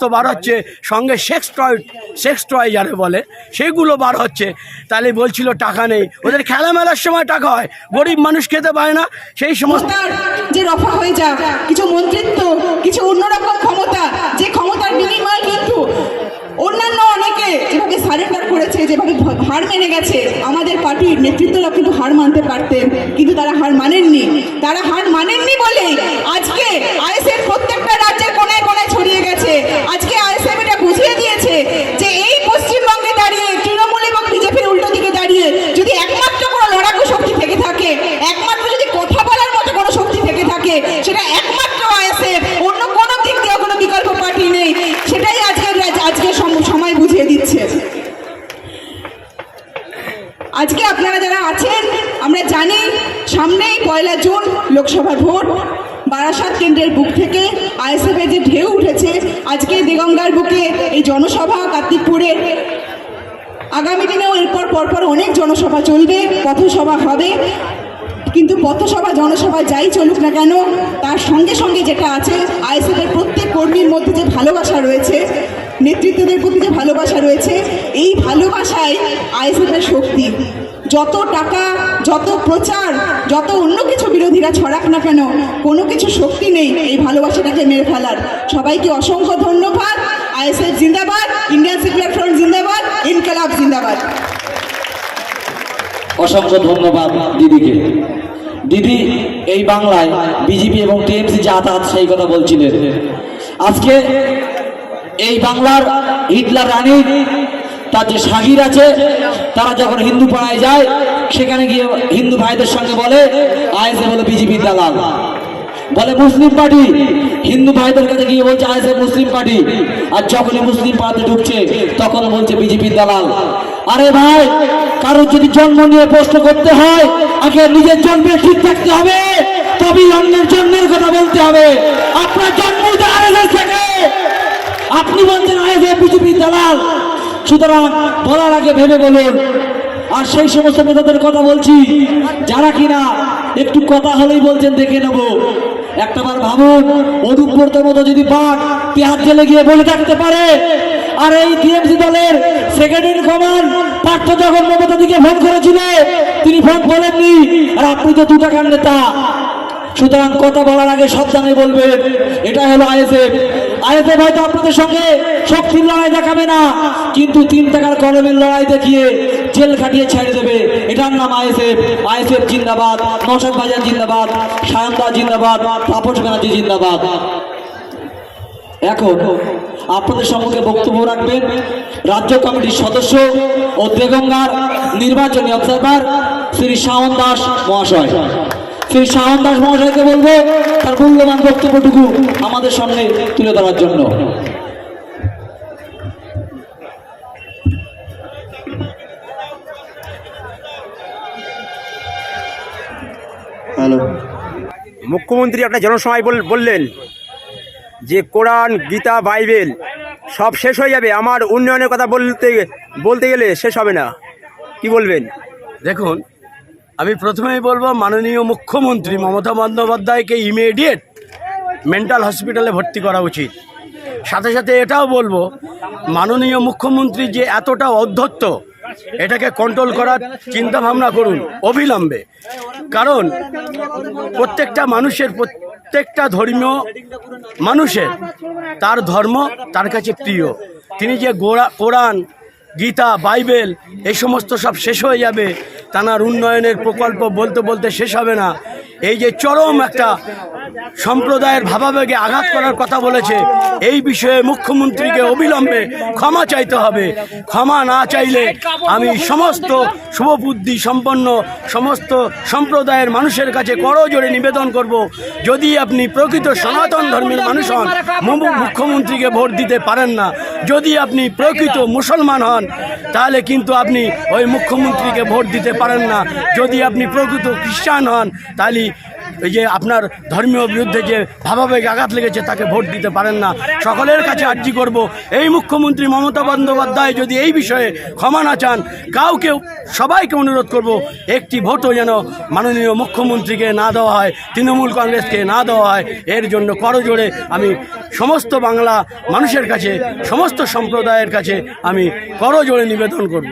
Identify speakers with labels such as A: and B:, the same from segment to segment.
A: সমস্ত বার হচ্ছে, সঙ্গে সেক্স টয় সেক্স টয় যারে বলে, সেগুলো বার হচ্ছে। তাহলে বলছিল, টাকা নেই। ওদের খেলা মেলার সময় টাকা হয়। গরিব মানুষ খেতে পায় না। সেই সমস্ত
B: যে রফা হয়ে যাক কিছু মন্ত্রিত্ব, কিছু অন্যরকম ক্ষমতা, যে ক্ষমতার বিনিময়ে কিন্তু অন্যান্য অনেকে যেভাবে সারেন্ডার করেছে, যেভাবে হার মেনে গেছে। আমাদের পার্টির নেতৃত্বরা কিন্তু হার মানতে পারতেন, কিন্তু তারা হার মানেননি। তারা হার মানেননি বলে আজকে আইএসএফ প্রত্যেকটা রাজ্যের কোনায় কোনায় ছড়িয়ে গেছে আজকে আইএসএফ এটা বুঝিয়ে দিয়েছে যে এই পশ্চিমবঙ্গে দাঁড়িয়ে তৃণমূল এবং বিজেপির উল্টো দিকে দাঁড়িয়ে যদি একমাত্র কোনো লড়াকু শক্তি থেকে থাকে একমাত্র যদি কথা বলার মতো কোনো শক্তি থেকে থাকে সেটা একমাত্র আইএসএফ অন্য কোনো দিক দিয়ে কোনো বিকল্প পার্টি নেই সেটাই আজকের রাজ- আজকের সম- সময় বুঝিয়ে দিচ্ছে আজকে আপনারা যারা আছেন আমরা জানি সামনেই পয়লা জুন লোকসভা ভোট বারাসাত কেন্দ্রের বুক থেকে আইএসএফের যে ঢেউ উঠেছে আজকে দেগঙ্গার বুকে এই জনসভা কার্তিকপুরের আগামী দিনেও এরপর পরপর অনেক জনসভা চলবে, পথসভা হবে। কিন্তু পথসভা, জনসভা যাই চলুক না কেন, তার সঙ্গে সঙ্গে যেটা আছে, আইএসএফের প্রত্যেক কর্মীর মধ্যে যে ভালোবাসা রয়েছে, নেতৃত্বদের প্রতি যে ভালোবাসা রয়েছে, এই ভালোবাসাই আইএসএফের শক্তি। যত টাকা, যত প্রচার, যত অন্য কিছু বিরোধীরা ছড়াক না কেন, কোনো কিছু শক্তি নেই এই ভালোবাসাটাকে মেরে ফেলার। সবাইকে অসংখ্য ধন্যবাদ। আইএসএফ জিন্দাবাদ, ইন্ডিয়ান সেকুলার ফ্রন্ট জিন্দাবাদ, ইনকালাব জিন্দাবাদ।
C: অসংখ্য ধন্যবাদ দিদিকে। দিদি, এই বাংলায় বিজেপি এবং টিএমসি যাতায়াত সেই কথা বলছিলেন। আজকে এই বাংলার হিটলার রানী তার যে সাগির আছে, তারা যখন হিন্দু পাড়ায় যায়, সেখানে গিয়ে হিন্দু ভাইদের সঙ্গে বলে আইএসএ বলে বিজেপির দালাল। বলে, মুসলিম পার্টি। হিন্দু ভাইদের কাছে গিয়ে বলছে আইএসএ মুসলিম পার্টি। আর যখনই মুসলিম পার্টি ঢুকছে, তখন বলছে বিজেপির দালাল। আরে ভাই, কারোর যদি জন্ম নিয়ে প্রশ্ন করতে হয়, আগে নিজের জন্মে ঠিক থাকতে হবে, তবেই অন্যের জন্মের কথা বলতে হবে। আপনার জন্ম থেকে আপনি বলছেন আইএসএ বিজেপির দালাল। সুতরাং বলার আগে ভেবে বলুন, আর সেই সমস্ত নেতাদের কথা বলছি, যারা কিনা একটু কথা হলেই বলছেন, দেখে নেব। একটাবার ভাবুন অদূরবর্তের মতো যদি বাঘ পেঁয়াজ জেলে গিয়ে বলে থাকতে পারে। আর এই টিএমসি দলের সেক্রেটারি কমান পার্থ যখন মমতা দিকে ফোন করেছিল, তিনি ফোন করেননি, আর আপনি তো দু টাকার নেতা। সুতরাং কথা বলার আগে সাবধানে বলবেন এটা হলো আইএসএফ। আইএসএফ হয়তো আপনাদের সঙ্গে শক্তির লড়াই দেখাবে না। কিন্তু তিন টাকার কলমের লড়াই দেখিয়ে জেল খাটিয়ে ছেড়ে দেবে। এটার নাম আইএসএফ। আইএসএফ জিন্দাবাদ নৌসাদ বাজার জিন্দাবাদ সায়ন্দা জিন্দাবাদ, তাপস ব্যানার্জি জিন্দাবাদ। এখন আপনাদের সম্মুখে বক্তব্য রাখবেন রাজ্য কমিটির সদস্য ও দেগঙ্গার নির্বাচনী অবজারভার শ্রী শাওন দাস মহাশয়। শ্রী শাওন দাস মহাশয়কে বলব তার মূল্যবান বক্তব্যটুকু আমাদের সামনে তুলে ধরার জন্য। হ্যালো।
D: মুখ্যমন্ত্রী আপনার জনসভায় বল- বললেন যে কোরআন গীতা বাইবেল সব শেষ হয়ে যাবে। আমার উন্নয়নের কথা বলতে বলতে গেলে শেষ হবে না। কি বলবেন?
A: দেখুন আমি প্রথমেই বলব, মাননীয় মুখ্যমন্ত্রী মমতা বন্দ্যোপাধ্যায়কে ইমিডিয়েট মেন্টাল হসপিটালে ভর্তি করা উচিত। সাথে সাথে এটাও বলব, মাননীয় মুখ্যমন্ত্রী যে এতটা অধ্যত্ত, এটাকে কন্ট্রোল করার চিন্তা ভাবনা করুন, অবিলম্বে। কারণ, প্রত্যেকটা মানুষের, প্রত্যেকটা ধর্মীয় মানুষের, তার ধর্ম তার কাছে প্রিয়। তিনি যে গোড়া, কোরআন গীতা, বাইবেল, এই সমস্ত সব শেষ হয়ে যাবে। তানার উন্নয়নের প্রকল্প বলতে বলতে শেষ হবে না। এই যে চরম একটা সম্প্রদায়ের ভাবাবেগে আঘাত করার কথা বলেছে, এই বিষয়ে মুখ্যমন্ত্রীকে অবিলম্বে ক্ষমা চাইতে হবে। ক্ষমা না চাইলে আমি সমস্ত শুভবুদ্ধি সম্পন্ন সমস্ত সম্প্রদায়ের মানুষের কাছে করজোরে নিবেদন করব। যদি আপনি প্রকৃত সনাতন ধর্মের মানুষ হন মুখ্যমন্ত্রীকে ভোট দিতে পারেন না। যদি আপনি প্রকৃত মুসলমান হন, তাহলে কিন্তু আপনি ওই মুখ্যমন্ত্রীকে ভোট দিতে পারেন না। যদি আপনি প্রকৃত খ্রিস্টান হন, তাহলে ওই যে আপনার ধর্মীয় বিরুদ্ধে যে ভাবাবেগ আঘাত লেগেছে, তাকে ভোট দিতে পারেন না। সকলের কাছে আর্জি করব। এই মুখ্যমন্ত্রী মমতা বন্দ্যোপাধ্যায় যদি এই বিষয়ে ক্ষমা না চান, কাউকে, সবাইকে অনুরোধ করব, একটি ভোটও যেন মাননীয় মুখ্যমন্ত্রীকে না দেওয়া হয়, তৃণমূল কংগ্রেসকে না দেওয়া হয়, এর জন্য করজোড়ে আমি সমস্ত বাংলা মানুষের কাছে, সমস্ত সম্প্রদায়ের কাছে আমি করজোড়ে নিবেদন করব।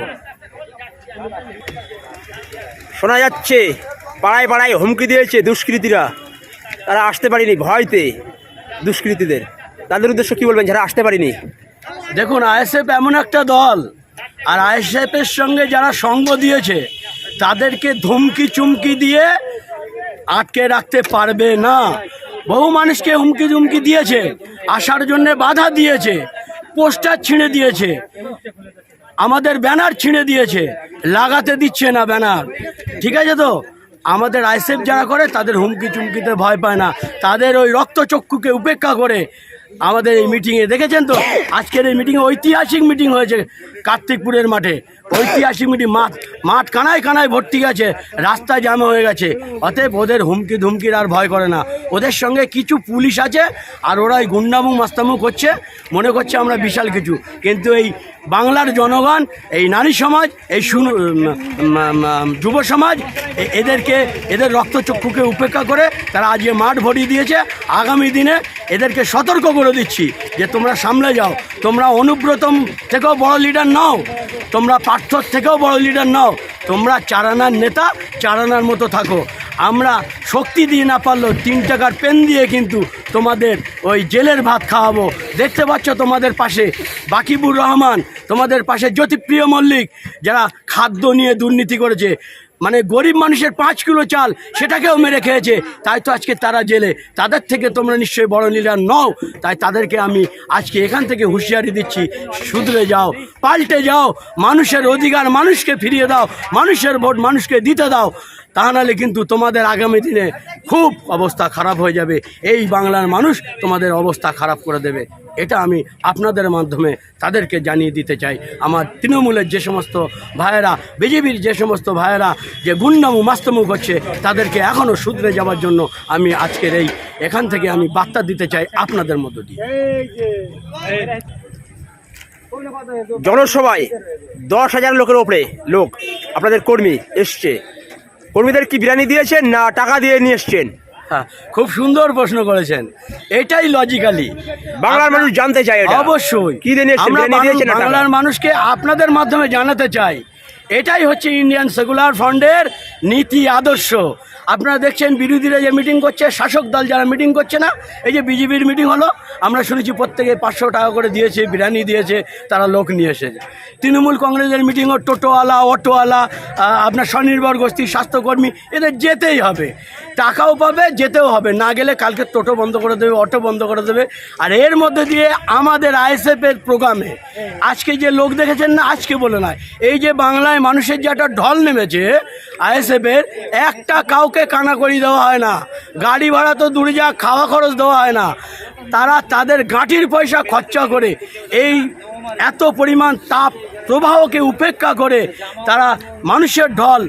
D: শোনা যাচ্ছে পাড়ায় পাড়ায় হুমকি দিয়েছে দুষ্কৃতীরা। তারা আসতে পারেনি ভয়তে দুষ্কৃতীদের। তাদের উদ্দেশ্য কী বলবেন? যারা আসতে পারেনি।
A: দেখুন, আইএসএফ এমন একটা দল, আর আইএসএফের সঙ্গে যারা সঙ্গ দিয়েছে, তাদেরকে ধমকি চুমকি দিয়ে আটকে রাখতে পারবে না। বহু মানুষকে হুমকি ধুমকি দিয়েছে, আসার জন্য বাধা দিয়েছে, পোস্টার ছিঁড়ে দিয়েছে, আমাদের ব্যানার ছিঁড়ে দিয়েছে, লাগাতে দিচ্ছে না ব্যানার। ঠিক আছে তো? আমাদের আইসেফ যারা করে, তাদের হুমকি চুমকিতে ভয় পায় না। তাদের ওই রক্তচক্ষুকে উপেক্ষা করে আমাদের এই মিটিংয়ে দেখেছেন তো? আজকের এই মিটিংয়ে ঐতিহাসিক মিটিং হয়েছে কার্তিকপুরের মাঠে। ঐতিহাসিক মিটি, মাঠ মাঠ কানায় কানায় ভর্তি গেছে রাস্তা জ্যাম হয়ে গেছে। অতএব ওদের হুমকি ধুমকির আর ভয় করে না। ওদের সঙ্গে কিছু পুলিশ আছে, আর ওরা এই গুন্ডামু, মাস্তামু করছে। মনে করছে আমরা বিশাল কিছু। কিন্তু এই বাংলার জনগণ, এই নারী সমাজ, এই যুব সমাজ এদেরকে, এদের রক্তচক্ষুকে উপেক্ষা করে তারা আজকে মাঠ ভরিয়ে দিয়েছে। আগামী দিনে এদেরকে সতর্ক করে দিচ্ছি যে তোমরা সামলে যাও। তোমরা অনুব্রতম থেকেও বড় লিডার নাও। তোমরা পার্থর থেকেও বড় লিডার নাও। তোমরা চারানার নেতা, চারানার মতো থাকো। আমরা শক্তি দিয়ে না পারলেও তিন টাকার পেন দিয়ে কিন্তু তোমাদের ওই জেলের ভাত খাওয়াবো। দেখতে পাচ্ছ তোমাদের পাশে বাকিবুর রহমান, তোমাদের পাশে জ্যোতিপ্রিয় মল্লিক, যারা খাদ্য নিয়ে দুর্নীতি করেছে। মানে গরিব মানুষের পাঁচ কিলো চাল সেটাকেও মেরে খেয়েছে। তাই তো আজকে তারা জেলে। তাদের থেকে তোমরা নিশ্চয়ই বড় লিডার নও। তাই তাদেরকে আমি আজকে এখান থেকে হুঁশিয়ারি দিচ্ছি, শুধরে যাও, পাল্টে যাও। মানুষের অধিকার মানুষকে ফিরিয়ে দাও। মানুষের ভোট মানুষকে দিতে দাও। তা নাহলে কিন্তু তোমাদের আগামী দিনে খুব অবস্থা খারাপ হয়ে যাবে। এই বাংলার মানুষ তোমাদের অবস্থা খারাপ করে দেবে। এটা আমি আপনাদের মাধ্যমে তাদেরকে জানিয়ে দিতে চাই। আমার তৃণমূলের যে সমস্ত ভাইয়েরা, বিজেপির যে সমস্ত ভাইয়েরা যে গুন্ডামু, মাস্তমু করছে, তাদেরকে এখনও শুধরে যাওয়ার জন্য আমি আজকের এই এখান থেকে আমি বার্তা দিতে চাই আপনাদের মধ্য দিয়ে।
D: জনসভায় দশ হাজার লোকের ওপরে লোক, আপনাদের কর্মী এসছে। কর্মীদের কি বিরিয়ানি দিয়েছেন না টাকা দিয়ে নিয়ে এসছেন?
A: হ্যাঁ খুব সুন্দর প্রশ্ন করেছেন। এটাই লজিক্যালি
D: বাংলার মানুষ জানতে চায় এটা।
A: অবশ্যই।
D: কি দিয়ে নিয়ে এসছেন
A: আমরা
D: বিরিয়ানি দিয়েছেন না টাকা?
A: বাংলার মানুষকে আপনাদের মাধ্যমে জানাতে চাই। এটাই হচ্ছে ইন্ডিয়ান সেকুলার ফান্ডের নীতি আদর্শ। আপনারা দেখছেন বিরোধীরা যে মিটিং করছে, শাসক দল যারা মিটিং করছে না, এই যে বিজেপির মিটিং হলো, আমরা শুনেছি প্রত্যেকে পাঁচশো টাকা করে দিয়েছে, বিরিয়ানি দিয়েছে, তারা লোক নিয়ে এসেছে। তৃণমূল কংগ্রেসের মিটিংও টোটোওয়ালা, অটোওয়ালা আপনার স্বনির্ভর গোষ্ঠীর স্বাস্থ্যকর্মী, এদের যেতেই হবে। টাকাও পাবে, যেতেও হবে। না গেলে কালকে টোটো বন্ধ করে দেবে, অটো বন্ধ করে দেবে। আর এর মধ্যে দিয়ে আমাদের আইএসএফের প্রোগ্রামে, আজকে যে লোক দেখেছেন না, আজকে বলে নয়, এই যে বাংলায় মানুষের যে একটা ঢল নেমেছে আইএসএফের একটা কাউকে কানা করি দেওয়া হয় না। গাড়ি ভাড়া তো দূরে যা খাওয়া খরচ দেওয়া হয় না। তারা তাদের গাঁটির পয়সা খরচা করে এই এত পরিমাণ তাপ প্রবাহকে উপেক্ষা করে তারা মানুষের ঢল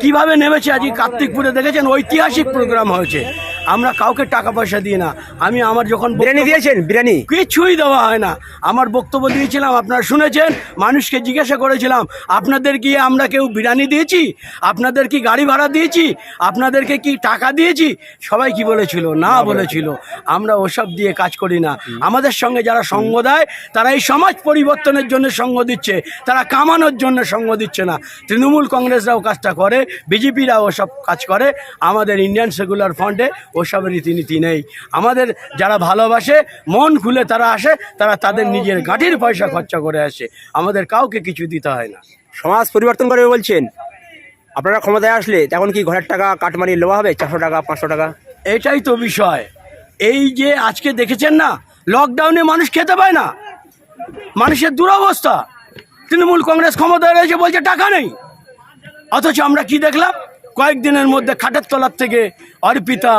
A: কীভাবে নেমেছে আজকে কার্তিকপুরে দেখেছেন? ঐতিহাসিক প্রোগ্রাম হয়েছে। আমরা কাউকে টাকা পয়সা দিই না। আমি আমার যখন
D: বিরিয়ানি দিয়েছেন? বিরিয়ানি?
A: কিছুই দেওয়া হয় না। আমার বক্তব্য দিয়েছিলাম আপনারা শুনেছেন মানুষকে জিজ্ঞাসা করেছিলাম আপনাদের কি আমরা কেউ বিরিয়ানি দিয়েছি? আপনাদের কি গাড়ি ভাড়া দিয়েছি? আপনাদেরকে কি টাকা দিয়েছি? সবাই কি বলেছিল? না বলেছিল। আমরা ওসব দিয়ে কাজ করি না। আমাদের সঙ্গে যারা সঙ্গ দেয় তারা এই সমাজ পরিবর্তনের জন্য সঙ্গ দিচ্ছে। তারা কামানোর জন্য সঙ্গ দিচ্ছে না। তৃণমূল কংগ্রেসরাও কাজটা করে বিজেপিরাও ওসব কাজ করে আমাদের ইন্ডিয়ান সেকুলার ফ্রন্টে ওসব রীতিনীতি নেই। আমাদের যারা ভালোবাসে মন খুলে তারা আসে তারা তাদের নিজের গাঠির পয়সা খরচা করে আসে। আমাদের কাউকে কিছু দিতে হয় না।
D: সমাজ পরিবর্তন করবে বলছেন। আপনারা ক্ষমতায় আসলে তখন কি ঘরের টাকা কাটমানি নেওয়া হবে? চারশো টাকা পাঁচশো টাকা?
A: এটাই তো বিষয়। এই যে আজকে দেখেছেন না লকডাউনে মানুষ খেতে পায় না। মানুষের দুরবস্থা। তৃণমূল কংগ্রেস ক্ষমতায় রয়েছে বলছে টাকা নেই। অথচ আমরা কি দেখলাম? কয়েকদিনের মধ্যে খাটের তলার থেকে অর্পিতা,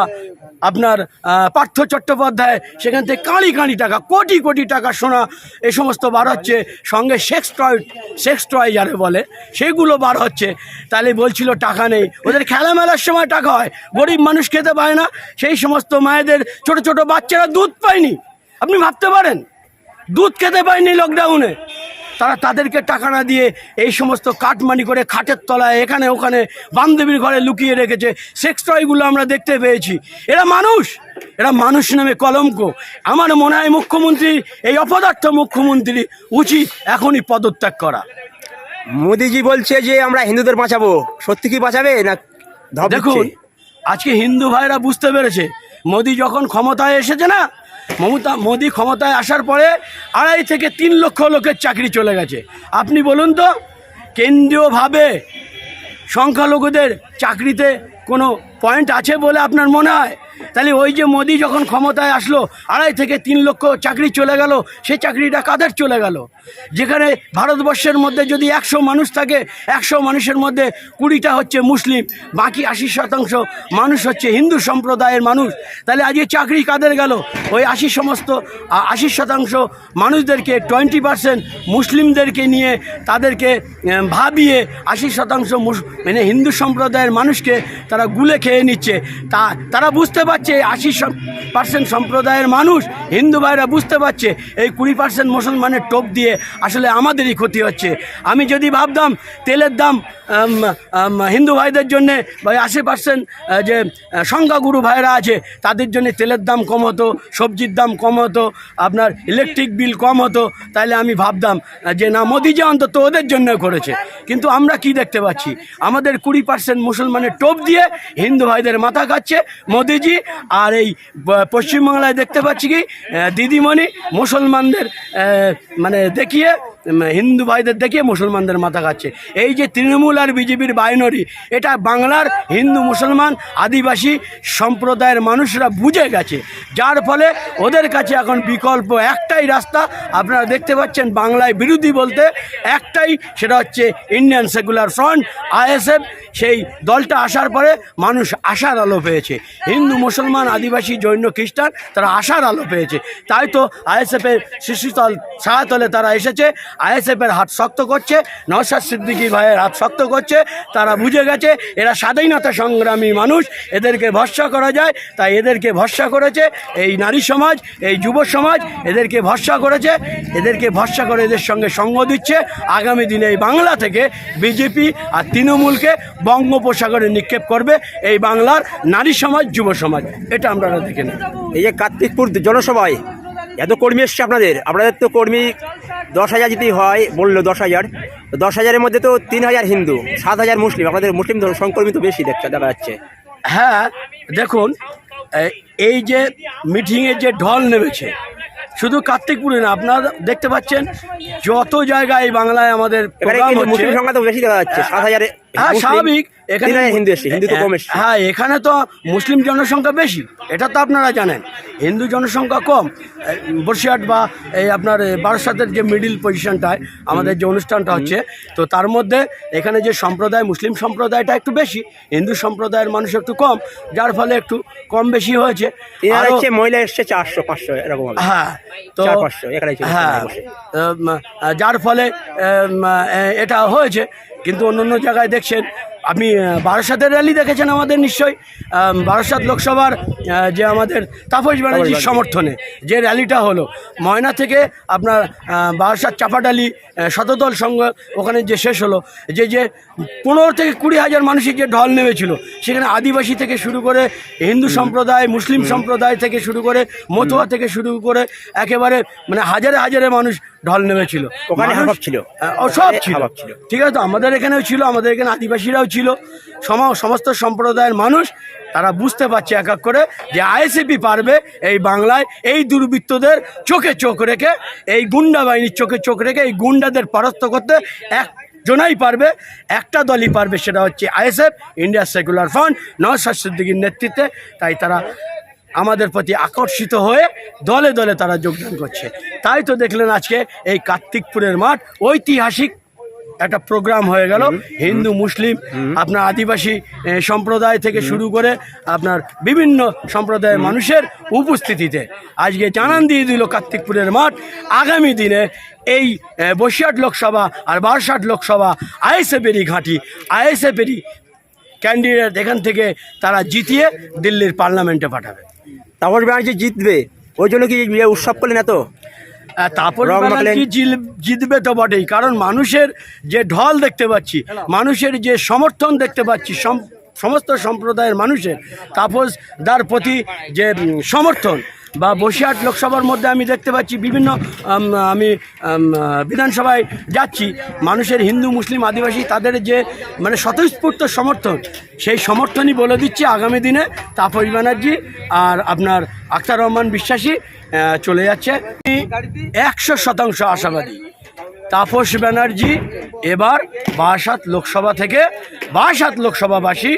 A: আপনার পার্থ চট্টোপাধ্যায়, সেখান থেকে কাঁড়ি কাঁড়ি টাকা, কোটি কোটি টাকা সোনা, এ সমস্ত বার হচ্ছে, সঙ্গে সেক্স টয় সেক্স টয় যারে বলে, সেগুলো বার হচ্ছে। তাহলে বলছিল টাকা নেই। ওদের খেলা মেলার সময় টাকা হয়। গরিব মানুষ খেতে পায় না। সেই সমস্ত মায়েদের ছোট ছোট বাচ্চারা দুধ পায়নি। আপনি ভাবতে পারেন? দুধ খেতে পায়নি লকডাউনে তারা তাদেরকে টাকা না দিয়ে এই সমস্ত কাটমানি করে খাটের তলায় এখানে ওখানে বান্ধবীর ঘরে লুকিয়ে রেখেছে। সেক্স টয়গুলো আমরা দেখতে পেয়েছি। এরা মানুষ। এরা মানুষ নামে কলঙ্ক। আমার মনে হয় মুখ্যমন্ত্রী এই অপদার্থ মুখ্যমন্ত্রী উচিত এখনই পদত্যাগ করা।
D: মোদিজি বলছে যে আমরা হিন্দুদের বাঁচাবো। সত্যি কি বাঁচাবে না
A: দেখুন আজকে হিন্দু ভাইরা বুঝতে পেরেছে। মোদি যখন ক্ষমতায় এসেছে না মমতা মোদী ক্ষমতায় আসার পরে আড়াই থেকে তিন লক্ষ লোকের চাকরি চলে গেছে। আপনি বলুন তো, কেন্দ্রীয়ভাবে সংখ্যালঘুদের চাকরিতে কোনো পয়েন্ট আছে বলে আপনার মনে হয়? তাহলে ওই যে মোদি যখন ক্ষমতায় আসলো, আড়াই থেকে তিন লক্ষ চাকরি চলে গেল সেই চাকরিটা কাদের চলে গেল? যেখানে ভারতবর্ষের মধ্যে যদি একশো মানুষ থাকে, একশো মানুষের মধ্যে কুড়িটা হচ্ছে মুসলিম, বাকি আশি শতাংশ মানুষ হচ্ছে হিন্দু সম্প্রদায়ের মানুষ। তাহলে আজকে চাকরি কাদের গেল? ওই আশি সমস্ত আশি শতাংশ মানুষদেরকে টোয়েন্টি পার্সেন্ট মুসলিমদেরকে নিয়ে তাদেরকে ভাবিয়ে আশি শতাংশ মানে হিন্দু সম্প্রদায়ের মানুষকে তারা গুলে খেয়ে নিচ্ছে। তা, তারা বুঝতে পারছে, আশি পার্সেন্ট সম্প্রদায়ের মানুষ, হিন্দু ভাইরা বুঝতে পারছে, এই কুড়ি পার্সেন্ট মুসলমানের টোপ দিয়ে আসলে আমাদেরই ক্ষতি হচ্ছে। আমি যদি ভাবতাম তেলের দাম হিন্দু ভাইদের জন্যে বা আশি পার্সেন্ট যে সংখ্যাগুরু ভাইরা আছে, তাদের জন্য তেলের দাম কম হতো, সবজির দাম কম হতো, আপনার ইলেকট্রিক বিল কম হতো তাহলে আমি ভাবতাম যে না, মোদি যে অন্তত ওদের জন্য করেছে। কিন্তু আমরা কি দেখতে পাচ্ছি? আমাদের কুড়ি পার্সেন্ট মুসলমানের টোপ দিয়ে হিন্দু ভাইদের মাথা খাচ্ছে, মোদিজি আর এই পশ্চিমবাংলায় দেখতে পাচ্ছি কি দিদিমণি মুসলমানদের মানে দেখিয়ে হিন্দু ভাইদের দেখিয়ে মুসলমানদের মাথা খাচ্ছে। এই যে তৃণমূল আর বিজেপির বাইনরি, এটা বাংলার হিন্দু মুসলমান আদিবাসী সম্প্রদায়ের মানুষরা বুঝে গেছে। যার ফলে ওদের কাছে এখন বিকল্প একটাই রাস্তা, আপনারা দেখতে পাচ্ছেন বাংলায় বিরোধী বলতে একটাই, সেটা হচ্ছে ইন্ডিয়ান সেকুলার ফ্রন্ট, আইএসএফ, সেই দলটা আসার পরে মানুষ আশার আলো পেয়েছে। হিন্দু, মুসলমান, আদিবাসী, জৈন, খ্রিস্টান, তারা আশার আলো পেয়েছে। তাই তো আইএসএফের শিশুতল ছায়াতলে তারা এসেছে। আইএসএফের হাত শক্ত করছে, নওশাদ সিদ্দিকী ভাইয়ের হাত শক্ত করছে, তারা বুঝে গেছে এরা স্বাধীনতা সংগ্রামী মানুষ, এদেরকে ভরসা করা যায়, তাই এদেরকে ভরসা করেছে এই নারী সমাজ, এই যুব সমাজ, এদেরকে ভরসা করেছে, এদেরকে ভরসা করে এদের সঙ্গে সঙ্গ দিচ্ছে। আগামী দিনে এই বাংলা থেকে বিজেপি আর তৃণমূলকে বঙ্গোপসাগরে নিক্ষেপ করবে, এই বাংলার নারী সমাজ, যুব সমাজ। এটা আমরা দেখে নেব।
D: এই যে কার্তিকপুর জনসভায় এত কর্মী এসছে আপনাদের আপনাদের তো কর্মী দশ হাজার যদি হয় বলল দশ হাজার। তো দশ হাজারের মধ্যে তো তিন হাজার হিন্দু সাত হাজার মুসলিম। আপনাদের মুসলিম ধর্ম সংক্রমিত বেশি দেখতে দেখা যাচ্ছে।
A: হ্যাঁ দেখুন এই যে মিটিংয়ের যে ঢল নেমেছে শুধু কার্তিকপুরে না আপনারা দেখতে পাচ্ছেন যত জায়গায় বাংলায় আমাদের
D: মুসলিম সংখ্যা তো বেশি দেখা যাচ্ছে সাত হাজারে
A: হ্যাঁ স্বাভাবিক।
D: এখানে হিন্দু এসছে হিন্দু তো কম
A: হ্যাঁ এখানে তো মুসলিম জনসংখ্যা বেশি এটা তো আপনারা জানেন। হিন্দু জনসংখ্যা কম। বসিরহাট বা এই আপনার বারাসাতের যে মিডিল পজিশনটায় আমাদের যে অনুষ্ঠানটা হচ্ছে তো তার মধ্যে এখানে যে সম্প্রদায় মুসলিম সম্প্রদায়টা একটু বেশি হিন্দু সম্প্রদায়ের মানুষ একটু কম যার ফলে একটু কম বেশি হয়েছে। আরো-
D: হচ্ছে মহিলা এসছে চারশো পাঁচশো এরকম
A: হ্যাঁ তো
D: পাঁচশো, এখানে
A: হ্যাঁ যার ফলে এটা হয়েছে। কিন্তু অন্য অন্য জায়গায় দেখছেন আপনি বারাসাতের র্যালি দেখেছেন আমাদের নিশ্চয়ই? বারাসাত লোকসভার যে আমাদের তাপস ব্যানার্জির সমর্থনে যে র্যালিটা হলো। ময়না থেকে আপনার বারাসাত চাপাডালি শতদল সংঘ ওখানে যে শেষ হলো যে যে পনেরো থেকে কুড়ি হাজার মানুষের যে ঢল নেমেছিল সেখানে আদিবাসী থেকে শুরু করে হিন্দু সম্প্রদায় মুসলিম সম্প্রদায় থেকে শুরু করে মতুয়া থেকে শুরু করে একেবারে মানে হাজারে হাজারে মানুষ ঢল নেমেছিল।
D: ওখানে ছিল।
A: ও সব ছিল। ঠিক আছে তো? আমাদের এখানেও ছিল আমাদের এখানে আদিবাসীরাও ছিল সম- সমস্ত সম্প্রদায়ের মানুষ, তারা বুঝতে পারছে এক এক করে যে আইএসএপি পারবে এই বাংলায়। এই দুর্বৃত্তদের চোখে চোখ রেখে, এই গুন্ডা বাহিনীর চোখে চোখ রেখে, এই গুন্ডাদের পরাস্ত করতে এক জনাই পারবে, একটা দলই পারবে, সেটা হচ্ছে ISF, India secular front, Naushad সিদ্দিকীর নেতৃত্বে। তাই তারা আমাদের প্রতি আকর্ষিত হয়ে দলে দলে তারা যোগদান করছে। তাই তো দেখলেন আজকে এই কার্তিকপুরের মাঠ, ঐতিহাসিক একটা প্রোগ্রাম হয়ে গেল। হিন্দু মুসলিম আপনার আদিবাসী সম্প্রদায় থেকে শুরু করে আপনার বিভিন্ন সম্প্রদায়ের মানুষের উপস্থিতিতে আজকে জানান দিয়ে দিল কার্তিকপুরের মাঠ। আগামী দিনে এই বসিরহাট লোকসভা আর বারসাট লোকসভা আইএসএফেরই ঘাঁটি। আইএসএফেরই ক্যান্ডিডেট এখান থেকে তারা জিতিয়ে দিল্লির পার্লামেন্টে পাঠাবে।
D: তাপস ব্যানার্জি জিতবে। ওই জন্য কি উৎসব করলেন এত?
A: তাপস ব্যানার্জি জিতবে তো বটেই কারণ মানুষের যে ঢল দেখতে পাচ্ছি মানুষের যে সমর্থন দেখতে পাচ্ছি সম- সমস্ত সম্প্রদায়ের মানুষের তাপস দার প্রতি যে সমর্থন বা বসিরহাট লোকসভার মধ্যে আমি দেখতে পাচ্ছি বিভিন্ন আমি বিধানসভায় যাচ্ছি মানুষের হিন্দু মুসলিম আদিবাসী তাদের যে মানে স্বতঃস্ফূর্ত সমর্থন সেই সমর্থনই বলে দিচ্ছে আগামী দিনে তাপস ব্যানার্জি আর আপনার আখতার রহমান বিশ্বাসী চলে যাচ্ছে। একশো শতাংশ আশাবাদী। তাপস ব্যানার্জি এবার বারাসাত লোকসভা থেকে বারাসাত লোকসভাবাসী,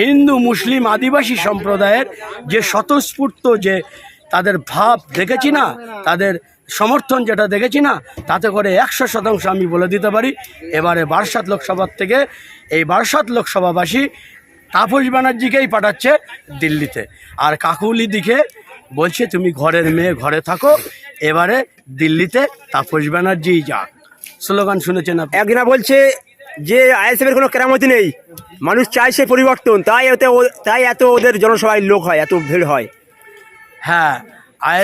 A: হিন্দু, মুসলিম, আদিবাসী সম্প্রদায়ের যে স্বতঃস্ফূর্ত যে তাদের ভাব দেখেছি না, তাদের সমর্থন যেটা দেখেছি না, তাতে করে একশো শতাংশ আমি বলে দিতে পারি। এবারে বারাসাত লোকসভার থেকে এই বারাসাত লোকসভাবাসী তাপস ব্যানার্জিকেই পাঠাচ্ছে দিল্লিতে। আর কাকুলি দিকে বলছে তুমি ঘরের মেয়ে ঘরে থাকো। এবারে দিল্লিতে তাপস ব্যানার্জি যা। স্লোগান শুনেছেন
D: একদিনা বলছে যে আইএসএফের কোনো কেরামতি নেই। মানুষ চাইছে পরিবর্তন তাই এতে ও- তাই এত ওদের জনসভায় লোক হয় এত ভিড় হয়।
A: হ্যাঁ আয়